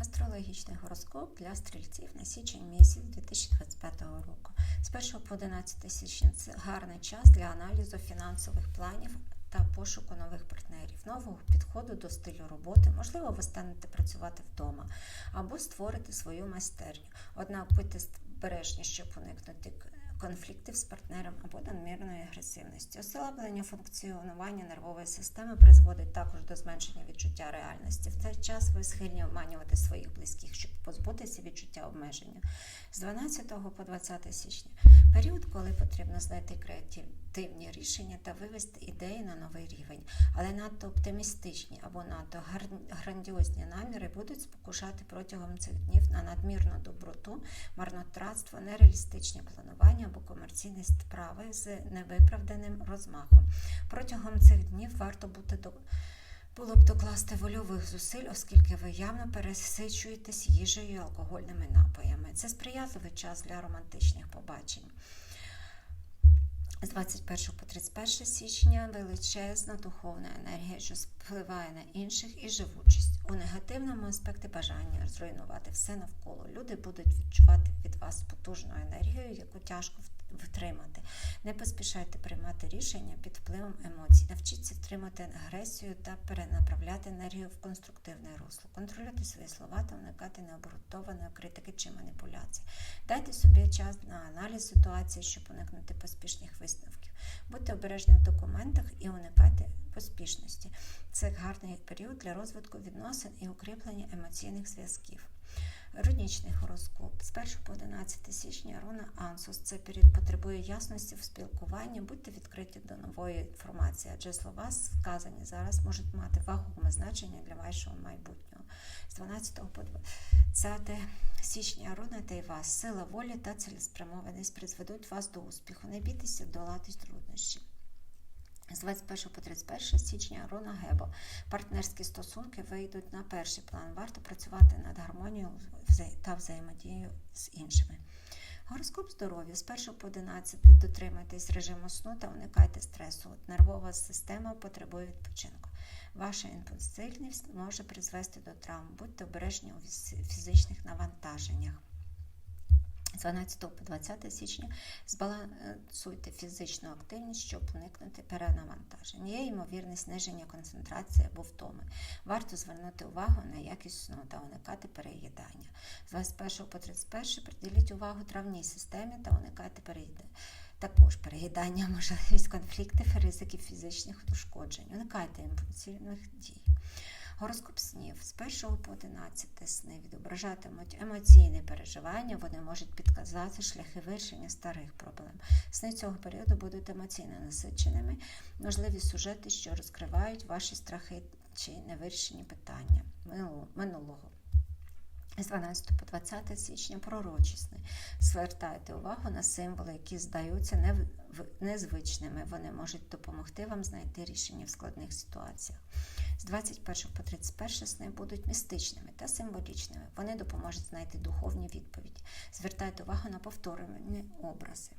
Астрологічний гороскоп для стрільців на січень місяць 2025 року. З 1 по 11 січня це гарний час для аналізу фінансових планів та пошуку нових партнерів, нового підходу до стилю роботи. Можливо, ви станете працювати вдома або створите свою майстерню. Однак будьте обережні, щоб уникнути конфліктів з партнером або надмірної агресивності. Ослаблення функціонування нервової системи призводить також до зменшення відчуття реальності. В цей час ви схильні обманювати своїх близьких, щоб позбутися відчуття обмеження. З 12 по 20 січня період, коли потрібно знайти креативні рішення та вивести ідеї на новий рівень, але надто оптимістичні або надто грандіозні наміри будуть спокушати протягом цих днів на надмірну доброту, марнотратство, нереалістичні планування або комерційні справи з невиправданим розмахом. Протягом цих днів варто бути до було б докласти вольових зусиль, оскільки ви явно пересичуєтесь їжею і алкогольними напоями. Це сприятливий час для романтичних побачень. З 21 по 31 січня величезна духовна енергія, що впливає на інших і живучість. У негативному аспекті бажання зруйнувати все навколо. Люди будуть відчувати від вас потужну енергію, яку тяжко втримати. Не поспішайте приймати рішення під впливом емоцій. Навчіться втримати агресію та перенаправляти енергію в конструктивне русло. Контролюйте свої слова та уникати необґрунтованої критики чи маніпуляцій. Дайте собі час на аналіз ситуації, щоб уникнути поспішних висновків. Будьте обережні в документах і уникайте поспішності. Це гарний період для розвитку відносин і укріплення емоційних зв'язків. Рунічний гороскоп з 1 по 11 січня руна Ансус. Це період потребує ясності в спілкуванні. Будьте відкриті до нової інформації, адже слова сказані зараз можуть мати вагоме значення для вашого майбутнього. З 12 по 20 січня руна та й вас, сила волі та цілеспрямованість призведуть вас до успіху. Не бійтеся долати труднощі. З 21 по 31 січня Рона Гебо. Партнерські стосунки вийдуть на перший план. Варто працювати над гармонією та взаємодією з іншими. Гороскоп здоров'я з 1 по 11 дотримуйтесь режиму сну та уникайте стресу. Нервова система потребує відпочинку. Ваша імпульсивність може призвести до травм. Будьте обережні у фізичних навантаженнях. З 12 по 20 січня збалансуйте фізичну активність, щоб уникнути перенавантаження. Є ймовірне зниження концентрації або втоми. Варто звернути увагу на якість сну та уникати переїдання. З 21 по 31 приділіть увагу травній системі та уникайте переїдання. Також переїдання, можливість конфліктів ризиків фізичних ушкоджень. Уникайте імпульсивних дій. Гороскоп снів з 1 по 11 сни відображатимуть емоційне переживання, вони можуть підказати шляхи вирішення старих проблем. Сни цього періоду будуть емоційно насиченими, можливі сюжети, що розкривають ваші страхи чи невирішені питання минулого. З 12 по 20 січня пророчісний. Звертайте увагу на символи, які здаються незвичними. Вони можуть допомогти вам знайти рішення в складних ситуаціях. З 21 по 31 сни будуть містичними та символічними. Вони допоможуть знайти духовні відповіді. Звертайте увагу на повторені образи.